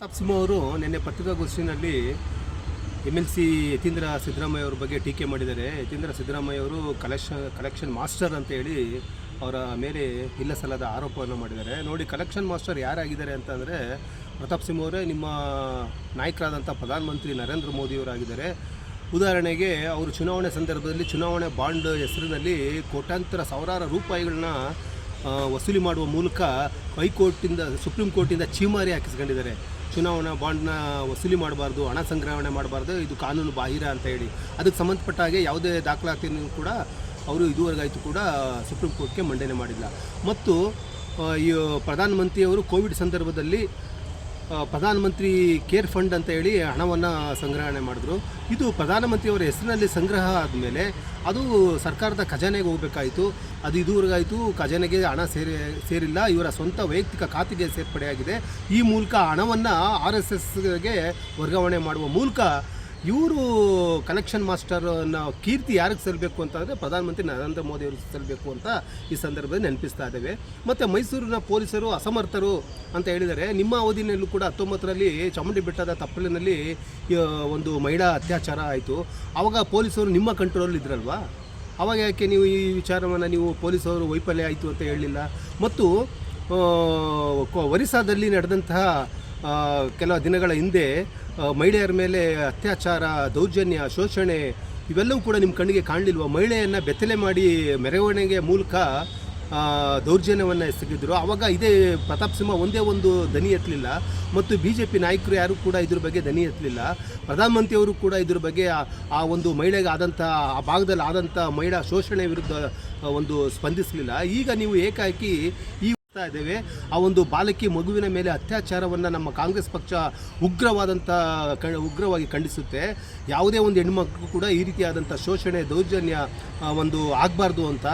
ಪ್ರತಾಪ್ ಸಿಂಹ ಅವರು ನಿನ್ನೆ ಪತ್ರಿಕಾಗೋಷ್ಠಿನಲ್ಲಿ M L C Yatindra Siddaramaiah ಅವ್ರ ಬಗ್ಗೆ ಟೀಕೆ ಮಾಡಿದ್ದಾರೆ. ಯತೀಂದ್ರ ಸಿದ್ದರಾಮಯ್ಯ ಅವರು ಕಲೆಕ್ಷನ್ ಕಲೆಕ್ಷನ್ ಮಾಸ್ಟರ್ ಅಂತ ಹೇಳಿ ಅವರ ಮೇಲೆ ಇಲ್ಲ ಸಲ್ಲದ ಆರೋಪವನ್ನು ಮಾಡಿದ್ದಾರೆ. ನೋಡಿ, ಕಲೆಕ್ಷನ್ ಮಾಸ್ಟರ್ ಯಾರಾಗಿದ್ದಾರೆ ಅಂತಂದರೆ ಪ್ರತಾಪ್ ಸಿಂಹ ಅವರೇ ನಿಮ್ಮ ನಾಯಕರಾದಂಥ ಪ್ರಧಾನಮಂತ್ರಿ ನರೇಂದ್ರ ಮೋದಿಯವರಾಗಿದ್ದಾರೆ ಉದಾಹರಣೆಗೆ ಅವರು ಚುನಾವಣೆ ಸಂದರ್ಭದಲ್ಲಿ ಚುನಾವಣೆ ಬಾಂಡ್ ಹೆಸರಿನಲ್ಲಿ ಕೋಟ್ಯಾಂತರ ಸಾವಿರಾರು ರೂಪಾಯಿಗಳನ್ನ ವಸೂಲಿ ಮಾಡುವ ಮೂಲಕ ಹೈಕೋರ್ಟಿಂದ, ಸುಪ್ರೀಂ ಕೋರ್ಟಿಂದ ಚೀಮಾರಿ ಹಾಕಿಸ್ಕೊಂಡಿದ್ದಾರೆ. ಚುನಾವಣಾ ಬಾಂಡ್ನ ವಸೂಲಿ ಮಾಡಬಾರ್ದು, ಹಣ ಸಂಗ್ರಹಣೆ ಮಾಡಬಾರ್ದು, ಇದು ಕಾನೂನು ಬಾಹಿರ ಅಂತ ಹೇಳಿ. ಅದಕ್ಕೆ ಸಂಬಂಧಪಟ್ಟ ಹಾಗೆ ಯಾವುದೇ ದಾಖಲಾತಿಯನ್ನು ಕೂಡ ಅವರು ಇದುವರೆಗಾಯಿತು ಕೂಡ ಸುಪ್ರೀಂ ಕೋರ್ಟ್ಗೆ ಮಂಡನೆ ಮಾಡಿಲ್ಲ. ಮತ್ತು ಈ ಪ್ರಧಾನಮಂತ್ರಿಯವರು ಕೋವಿಡ್ ಸಂದರ್ಭದಲ್ಲಿ ಪ್ರಧಾನಮಂತ್ರಿ ಕೇರ್ ಫಂಡ್ ಅಂತ ಹೇಳಿ ಹಣವನ್ನು ಸಂಗ್ರಹಣೆ ಮಾಡಿದ್ರು. ಇದು ಪ್ರಧಾನಮಂತ್ರಿಯವರ ಹೆಸರಿನಲ್ಲಿ ಸಂಗ್ರಹ ಆದಮೇಲೆ ಅದು ಸರ್ಕಾರದ ಖಜಾನೆಗೆ ಹೋಗಬೇಕಾಯಿತು. ಅದು ಇದುವರೆಗಾಯಿತು, ಖಜಾನೆಗೆ ಹಣ ಸೇರಿ, ಸೇರಿಲ್ಲ, ಇವರ ಸ್ವಂತ ವೈಯಕ್ತಿಕ ಖಾತೆಗೆ ಸೇರ್ಪಡೆಯಾಗಿದೆ. ಈ ಮೂಲಕ ಹಣವನ್ನು ಆರ್ ಎಸ್ ಎಸ್ಗೆ ವರ್ಗಾವಣೆ ಮಾಡುವ ಮೂಲಕ ಇವರು ಕಲೆಕ್ಷನ್ ಮಾಸ್ಟರ್ನ ಕೀರ್ತಿ ಯಾರಿಗೆ ಸಲ್ಲಬೇಕು ಅಂತಂದರೆ ಪ್ರಧಾನಮಂತ್ರಿ ನರೇಂದ್ರ ಮೋದಿ ಅವರಿಗೆ ಸಲ್ಲಬೇಕು ಅಂತ ಈ ಸಂದರ್ಭದಲ್ಲಿ ನೆನಪಿಸ್ತಾ ಇದ್ದೇವೆ. ಮತ್ತು ಮೈಸೂರಿನ ಪೊಲೀಸರು ಅಸಮರ್ಥರು ಅಂತ ಹೇಳಿದರೆ ನಿಮ್ಮ ಅವಧಿನಲ್ಲೂ ಕೂಡ ಹತ್ತೊಂಬತ್ತರಲ್ಲಿ ಚಾಮುಂಡಿ ಬೆಟ್ಟದ ತಪ್ಪಲಿನಲ್ಲಿ ಒಂದು ಮಹಿಳಾ ಅತ್ಯಾಚಾರ ಆಯಿತು. ಆವಾಗ ಪೊಲೀಸರು ನಿಮ್ಮ ಕಂಟ್ರೋಲ್ ಇದ್ರಲ್ವಾ? ಅವಾಗ ಯಾಕೆ ನೀವು ಈ ವಿಚಾರವನ್ನು ನೀವು ಪೊಲೀಸರು ವೈಫಲ್ಯ ಆಯಿತು ಅಂತ ಹೇಳಲಿಲ್ಲ? ಮತ್ತು ಒರಿಸ್ಸಾದಲ್ಲಿ ನಡೆದಂತಹ ಕೆಲ ದಿನಗಳ ಹಿಂದೆ ಮಹಿಳೆಯರ ಮೇಲೆ ಅತ್ಯಾಚಾರ, ದೌರ್ಜನ್ಯ, ಶೋಷಣೆ ಇವೆಲ್ಲವೂ ಕೂಡ ನಿಮ್ಮ ಕಣ್ಣಿಗೆ ಕಾಣಲಿಲ್ವ? ಮಹಿಳೆಯನ್ನು ಬೆತ್ತಲೆ ಮಾಡಿ ಮೆರವಣಿಗೆ ಮೂಲಕ ದೌರ್ಜನ್ಯವನ್ನು ಎಸಗಿದ್ರು. ಆವಾಗ ಇದೇ ಪ್ರತಾಪ್ ಸಿಂಹ ಒಂದೇ ಒಂದು ದನಿ ಎತ್ತಲಿಲ್ಲ. ಮತ್ತು ಬಿ ಜೆ ಪಿ ನಾಯಕರು ಯಾರು ಕೂಡ ಇದ್ರ ಬಗ್ಗೆ ದನಿ ಎತ್ತಲಿಲ್ಲ. ಪ್ರಧಾನಮಂತ್ರಿಯವರು ಕೂಡ ಇದ್ರ ಬಗ್ಗೆ ಆ ಒಂದು ಮಹಿಳೆಗೆ ಆದಂಥ ಆ ಭಾಗದಲ್ಲಿ ಆದಂಥ ಮಹಿಳಾ ಶೋಷಣೆ ವಿರುದ್ಧ ಒಂದು ಸ್ಪಂದಿಸಲಿಲ್ಲ. ಈಗ ನೀವು ಏಕಾಕಿ ಈ ಇದ್ದೇವೆ. ಆ ಒಂದು ಬಾಲಕಿ ಮಗುವಿನ ಮೇಲೆ ಅತ್ಯಾಚಾರವನ್ನು ನಮ್ಮ ಕಾಂಗ್ರೆಸ್ ಪಕ್ಷ ಉಗ್ರವಾದಂಥ ಕ, ಉಗ್ರವಾಗಿ ಖಂಡಿಸುತ್ತೆ. ಯಾವುದೇ ಒಂದು ಹೆಣ್ಮಕ್ಳು ಕೂಡ ಈ ರೀತಿಯಾದಂಥ ಶೋಷಣೆ, ದೌರ್ಜನ್ಯ ಒಂದು ಆಗಬಾರ್ದು ಅಂತ.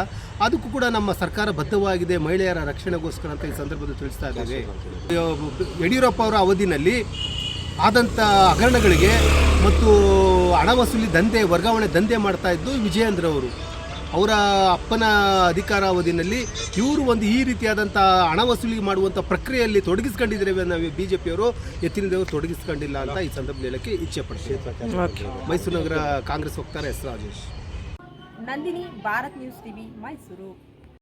ಅದಕ್ಕೂ ಕೂಡ ನಮ್ಮ ಸರ್ಕಾರ ಬದ್ಧವಾಗಿದೆ. ಮಹಿಳೆಯರ ರಕ್ಷಣೆಗೋಸ್ಕರ ಅಂತ ಈ ಸಂದರ್ಭದಲ್ಲಿ ತಿಳಿಸ್ತಾ ಇದ್ದೇವೆ. ಯಡಿಯೂರಪ್ಪ ಅವರ ಅವಧಿನಲ್ಲಿ ಆದಂಥ ಹಗರಣಗಳಿಗೆ ಮತ್ತು ಹಣ ವಸೂಲಿ ದಂಧೆ, ವರ್ಗಾವಣೆ ದಂಧೆ ಮಾಡ್ತಾ ಇದ್ದು ವಿಜಯೇಂದ್ರ ಅವರು. ಅವರ ಅಪ್ಪನ ಅಧಿಕಾರಾವಧಿನಲ್ಲಿ ಇವರು ಒಂದು ಈ ರೀತಿಯಾದಂಥ ಹಣ ವಸೂಲಿ ಮಾಡುವಂಥ ಪ್ರಕ್ರಿಯೆಯಲ್ಲಿ ತೊಡಗಿಸ್ಕೊಂಡಿದ್ದೇವೆ ನಾವು ಬಿ ಜೆ ಪಿಯವರು ಎತ್ತಿನ ದೇವರು ತೊಡಗಿಸ್ಕೊಂಡಿಲ್ಲ ಅಂತ ಈ ಸಂದರ್ಭದಲ್ಲಿ ಹೇಳಕ್ಕೆ ಇಚ್ಛೆ ಪಡ್ತೀವಿ ಮೈಸೂರು ನಗರ ಕಾಂಗ್ರೆಸ್ ವಕ್ತಾರ S Rajesh Nandini Bharat news TV Mysuru.